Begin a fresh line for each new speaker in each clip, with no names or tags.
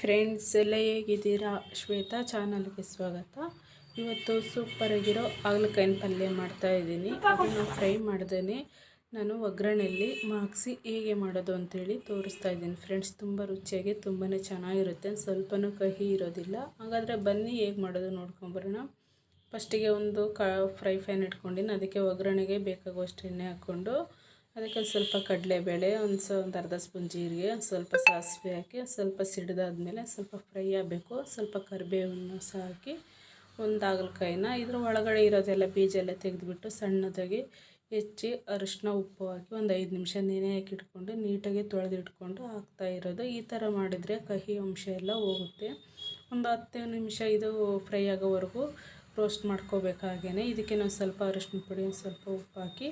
Friends, ಎಲ್ಲ ಹೇಗಿದ್ದೀರಾ? ಶ್ವೇತಾ ಚಾನಲ್ಗೆ ಸ್ವಾಗತ. ಇವತ್ತು ಸೂಪರಾಗಿರೋ ಹಾಗಲಕಾಯಿನ ಪಲ್ಯ ಮಾಡ್ತಾ ಇದ್ದೀನಿ. ಅದನ್ನು ಫ್ರೈ ಮಾಡ್ದೇ ನಾನು ಒಗ್ಗರಣೆಯಲ್ಲಿ ಮಾಗಿಸಿ ಹೇಗೆ ಮಾಡೋದು ಅಂತೇಳಿ ತೋರಿಸ್ತಾ ಇದ್ದೀನಿ. ಫ್ರೆಂಡ್ಸ್, ತುಂಬ ರುಚಿಯಾಗಿ ತುಂಬಾ ಚೆನ್ನಾಗಿರುತ್ತೆ. ಸ್ವಲ್ಪನೂ ಕಹಿ ಇರೋದಿಲ್ಲ. ಹಾಗಾದರೆ ಬನ್ನಿ ಹೇಗೆ ಮಾಡೋದು ನೋಡ್ಕೊಂಬರೋಣ. ಫಸ್ಟಿಗೆ ಒಂದು ಕ, ಫ್ರೈ ಫ್ಯಾನ್ ಇಟ್ಕೊಂಡಿನಿ ಅದಕ್ಕೆ ಒಗ್ಗರಣೆಗೆ ಬೇಕಾಗುವಷ್ಟು ಎಣ್ಣೆ ಹಾಕ್ಕೊಂಡು ಅದಕ್ಕೆ ಒಂದು ಸ್ವಲ್ಪ ಕಡಲೆಬೇಳೆ, ಒಂದು ಸ, ಒಂದು ಅರ್ಧ ಸ್ಪೂನ್ ಜೀರಿಗೆ, ಒಂದು ಸ್ವಲ್ಪ ಸಾಸಿವೆ ಹಾಕಿ ಸ್ವಲ್ಪ ಸಿಡಿದಾದ್ಮೇಲೆ ಸ್ವಲ್ಪ ಫ್ರೈ ಆಗಬೇಕು. ಸ್ವಲ್ಪ ಕರಿಬೇವನ್ನು ಸಹ ಹಾಕಿ ಒಂದು ಹಾಗಲಕಾಯಿನ ಇದ್ರ ಒಳಗಡೆ ಇರೋದೆಲ್ಲ ಬೀಜ ಎಲ್ಲ ತೆಗೆದುಬಿಟ್ಟು ಸಣ್ಣದಾಗಿ ಹೆಚ್ಚಿ ಅರಿಶಿನ, ಉಪ್ಪು ಹಾಕಿ ಒಂದು ಐದು ನಿಮಿಷ ನೆನೆ ಹಾಕಿ ಇಟ್ಕೊಂಡು ನೀಟಾಗಿ ತೊಳೆದಿಟ್ಕೊಂಡು ಹಾಕ್ತಾ ಇರೋದು. ಈ ಥರ ಮಾಡಿದರೆ ಕಹಿ ಅಂಶ ಎಲ್ಲ ಹೋಗುತ್ತೆ. ಒಂದು ಹತ್ತು ನಿಮಿಷ ಇದು ಫ್ರೈ ಆಗೋವರೆಗೂ ರೋಸ್ಟ್ ಮಾಡ್ಕೋಬೇಕಾಗೇ ಇದಕ್ಕೆ ನಾವು ಸ್ವಲ್ಪ ಅರಿಶಿನ ಪುಡಿ ಸ್ವಲ್ಪ ಉಪ್ಪು ಹಾಕಿ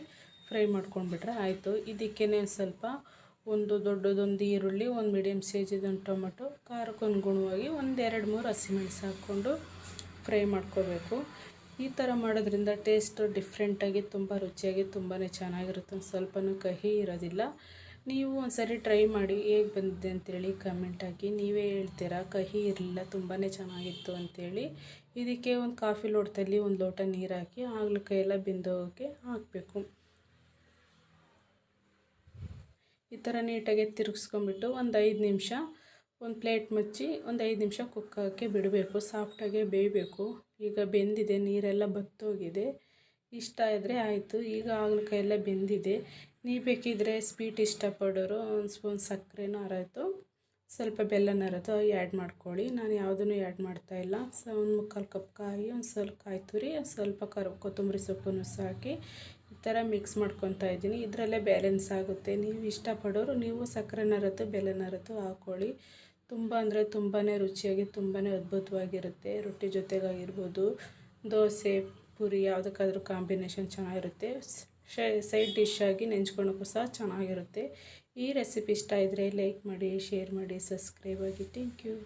ಫ್ರೈ ಮಾಡ್ಕೊಂಡ್ಬಿಟ್ರೆ ಆಯಿತು. ಇದಕ್ಕೇ ಸ್ವಲ್ಪ ಒಂದು ದೊಡ್ಡದೊಂದು ಈರುಳ್ಳಿ, ಒಂದು ಮೀಡಿಯಮ್ ಸೈಜಿದೊಂದು ಟೊಮೆಟೊ ಖಾರಕ್ಕೆ ಅನುಗುಣವಾಗಿ ಒಂದು ಎರಡು ಮೂರು ಹಸಿಮೆಣಸು ಹಾಕ್ಕೊಂಡು ಫ್ರೈ ಮಾಡ್ಕೋಬೇಕು. ಈ ಥರ ಮಾಡೋದ್ರಿಂದ ಟೇಸ್ಟ್ ಡಿಫ್ರೆಂಟಾಗಿ ತುಂಬ ರುಚಿಯಾಗಿ ತುಂಬಾ ಚೆನ್ನಾಗಿರುತ್ತೆ. ಒಂದು ಸ್ವಲ್ಪನೂ ಕಹಿ ಇರೋದಿಲ್ಲ. ನೀವು ಒಂದ್ಸರಿ ಟ್ರೈ ಮಾಡಿ ಹೇಗೆ ಬಂದಿದೆ ಅಂತೇಳಿ ಕಮೆಂಟ್ ಹಾಕಿ. ನೀವೇ ಹೇಳ್ತೀರಾ, ಕಹಿ ಇರಲಿಲ್ಲ ತುಂಬಾ ಚೆನ್ನಾಗಿತ್ತು ಅಂತೇಳಿ. ಇದಕ್ಕೆ ಒಂದು ಕಾಫಿ ಲೋಟದಲ್ಲಿ ಒಂದು ಲೋಟ ನೀರು ಹಾಕಿ ಹಾಗಲಕಾಯಿ ಎಲ್ಲ ಬೆಂದೋಗೋಕ್ಕೆ ಹಾಕಬೇಕು. ಈ ಥರ ನೀಟಾಗಿ ತಿರುಗಿಸ್ಕೊಂಬಿಟ್ಟು ಒಂದು ಐದು ನಿಮಿಷ ಒಂದು ಪ್ಲೇಟ್ ಮುಚ್ಚಿ ಒಂದು ಐದು ನಿಮಿಷ ಕುಕ್ಕಕ್ಕೆ ಬಿಡಬೇಕು, ಸಾಫ್ಟಾಗೆ ಬೇಯಬೇಕು. ಈಗ ಬೆಂದಿದೆ, ನೀರೆಲ್ಲ ಬತ್ತೋಗಿದೆ. ಇಷ್ಟ ಆದರೆ ಆಯಿತು. ಈಗ ಹಾಗಲಕಾಯಿ ಎಲ್ಲ ಬೆಂದಿದೆ. ನೀವು ಬೇಕಿದ್ರೆ ಸ್ವೀಟ್ ಇಷ್ಟಪಡೋರು, ಒಂದು ಸ್ಪೂನ್ ಸಕ್ಕರೆನೂ ಅರಾಯ್ತು, ಸ್ವಲ್ಪ ಬೆಲ್ಲನ ಅರದು ಆ್ಯಡ್ ಮಾಡ್ಕೊಳ್ಳಿ. ನಾನು ಯಾವುದನ್ನು ಆ್ಯಡ್ ಮಾಡ್ತಾಯಿಲ್ಲ ಸೊ, ಒಂದು ಮುಕ್ಕಾಲು ಕಪ್ ಕಾಯಿ, ಒಂದು ಸ್ವಲ್ಪ ಕಾಯಿ ತುರಿ ಸ್ವಲ್ಪ ಕರ್, ಕೊತ್ತಂಬರಿ ಸೊಪ್ಪನ್ನು ಸಾಕಿ ಥರ ಮಿಕ್ಸ್ ಮಾಡ್ಕೊತಾ ಇದ್ದೀನಿ. ಇದರಲ್ಲೇ ಬ್ಯಾಲೆನ್ಸ್ ಆಗುತ್ತೆ. ನೀವು ಇಷ್ಟಪಡೋರು ನೀವು ಸಕ್ಕರೆನಾರತ್ತು ಬೆಲೆನಾರತ್ತು ಹಾಕ್ಕೊಳ್ಳಿ ತುಂಬ ಅಂದರೆ ತುಂಬಾ ರುಚಿಯಾಗಿ ತುಂಬಾ ಅದ್ಭುತವಾಗಿರುತ್ತೆ. ರೊಟ್ಟಿ ಜೊತೆಗಾಗಿರ್ಬೋದು, ದೋಸೆ, ಪೂರಿ, ಯಾವುದಕ್ಕಾದ್ರೂ ಕಾಂಬಿನೇಷನ್ ಚೆನ್ನಾಗಿರುತ್ತೆ. ಸೈಡ್ ಡಿಶ್ ಆಗಿ ಸಹ ಚೆನ್ನಾಗಿರುತ್ತೆ. ಈ ರೆಸಿಪಿ ಇಷ್ಟ ಇದ್ದರೆ ಲೈಕ್ ಮಾಡಿ ಶೇರ್ ಮಾಡಿ ಸಬ್ಸ್ಕ್ರೈಬ್ ಆಗಿ ಥ್ಯಾಂಕ್ ಯು